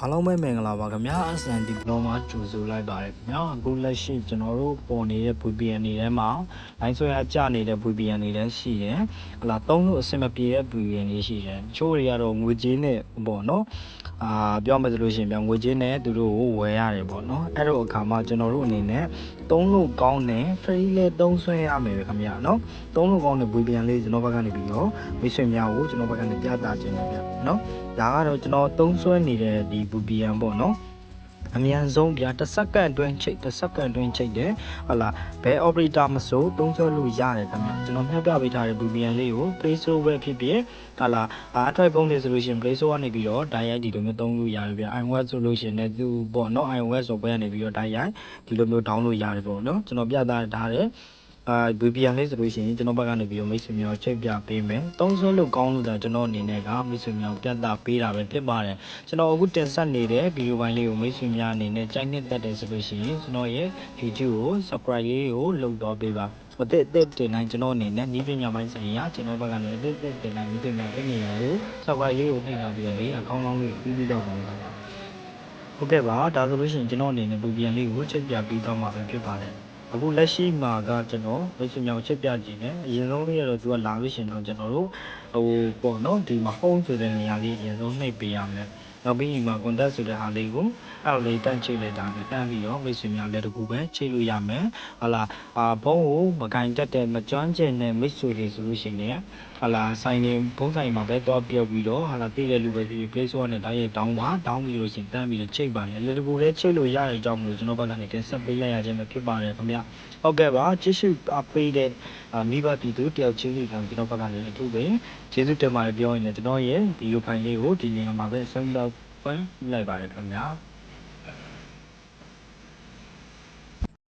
အားလုံးပဲမင်္ဂလာပါခင်ဗျာ SND ဘလောမှာကြိုဆိုလိုက်ပါတယ်ခင်ဗျာအခုလက်ရှိကျွန်တော်တို့ပေါ်နေတဲ့ VPN တွေထဲမှာ line ဆွဲအကျနေတဲ့ VPN တွေလည်းရှိတယ်ဟလာသုံးလို့အဆင်မပြေတဲ့ VPN တွေရှိတယ်တချို့တွေကတော့ငွေကြေးနဲ့ပေါ့နော်အာပြောမယ်ဆိုလို့ရှိရင်ဗျငွေကြေးနဲ့သူတို့ကိုဝယ်ရတယ်ပေါ့နော်အဲ့တော့အခါမှာကျွန်တော်တို့အနေနဲ့သုံးလို့ကောင်းတယ် free လေးသုံးဆွဲရမယ်ပဲခင်ဗျာနော်သုံးလို့ကောင်းတဲ့ VPN လေးကျွန်တော်ဘက်ကနေပြီးတော့မိတ်ဆွေများကိုကျွန်တော်ဘက်ကနေပြသခြင်းပဲဗျနော်ဒါကတော့ကျွန်တော်သုံးဆွဲနေတဲ့ဒီ VPN ပေါ့နော်အမြန်ဆုံးဗျာတစ်စက္ကန့်အတွင်းချိန်တစ်စက္ကန့်အတွင်းချိန်တယ်ဟုတ်လားဘယ် operator မဆိုသုံးဆွဲလို့ရတယ်ခင်ဗျာကျွန်တော်မျှပြပေးထားတဲ့ VPN လေးကို Play Store ပဲဖြစ်ဖြစ်ဟုတ်လားအား Android ဖုန်းတွေဆိုလို့ရှိရင် Play Store ကနေပြီးတော့ direct ဒီလိုမျိုးသုံးလို့ရတယ်ဗျာ iOS ဆိုလို့ရှိရင်လည်းသူပေါ့နော် iOS ဆိုဘက်ကနေပြီးတော့ direct ဒီလိုမျိုး download ရတယ်ပေါ့နော်ကျွန်တော်ပြသထားတဲ့ အာ VPN လေးဆိုလို့ရှိရင်ကျွန်တော်ဘက်ကနေပြီးတော့မိတ်ဆွေမျိုးချိန်ပြပေးမယ်။သုံးဆွဲလို့ကောင်းလို့ဒါကျွန်တော်အနေနဲ့ကမိတ်ဆွေမျိုးပြသပေးတာပဲဖြစ်ပါတယ်။ကျွန်တော်အခုတင်ဆက်နေတဲ့ဗီဒီယိုပိုင်းလေးကိုမိတ်ဆွေများအနေနဲ့ကြိုက်နှစ်သက်တယ်ဆိုလို့ရှိရင်ကျွန်တော်ရဲ့ YouTube ကို Subscribe လေးကိုလုပ်တော့ပေးပါ။အသက်အသက်တင်တိုင်းကျွန်တော်အနေနဲ့ဤပညာပိုင်းဆိုင်ရာကျွန်တော်ဘက်ကနေအသက်အသက်တင်တိုင်းမိတ်ဆွေများပြင်နေရကို Subscribe လေးကိုနှိပ်ထားပြီးတော့လေအကောင့်လောင်းလေးပြီးပြီးတော့ပါမယ်။ဟုတ်ကဲ့ပါဒါဆိုလို့ရှိရင်ကျွန်တော်အနေနဲ့ VPN လေးကိုချက်ပြပြီးတော့မှာပဲဖြစ်ပါတယ်။ အခုလက်ရှိမှာကကျွန်တော်မိတ်ဆွေများကိုချက်ပြကြည့်နေအရင်ဆုံးလေးကတော့သူကလာလို့ရှိရင်တော့ကျွန်တော်တို့ဟိုပေါ့နော်ဒီမှာ home ဆိုတဲ့နေရာလေးအရင်ဆုံးနှိပ်ပေးရမယ် နောက်ပြီးဒီမှာ contact ဆိုတဲ့ဟာလေးကိုအဲ့လိုလေးတန့်ချိတ်လိုက်တာနဲ့တန့်ပြီးတော့မိတ်ဆွေများလည်းတကူပဲချိတ်လို့ရမယ်ဟာလာအာဘုံကိုမကင်တက်တဲ့မကျွမ်းကျင်တဲ့မိတ်ဆွေတွေဆိုလို့ရှိရင်ဟာလာဆိုင်နေဘုံဆိုင်မှာပဲတော့ပြောက်ပြီးတော့ဟာလာတည်တဲ့လူပဲဒီ play store နဲ့တိုင်းရိုက်တောင်းပါတောင်းပြီးလို့ရှိရင်တန့်ပြီးတော့ချိတ်ပါလေလေတကူလည်းချိတ်လို့ရတဲ့အကြောင်းမလို့ကျွန်တော်ဘက်ကနေတင်ဆက်ပေးလိုက်ရခြင်းပဲဖြစ်ပါတယ်ခင်ဗျဟုတ်ကဲ့ပါကြည့်ရှုအားပေးတဲ့အာမိဘပြည်သူတယောက်ချင်းစီကကျွန်တော်ဘက်ကနေအထူးပဲကျေးဇူးတင်ပါတယ်ပြောရင်လည်းကျွန်တော်ရဲ့ဒီလိုဖိုင်လေးကိုဒီနေရာမှာပဲဆက်လက် ဖွင့်လိုက်ပါတယ်ခင်ဗျာ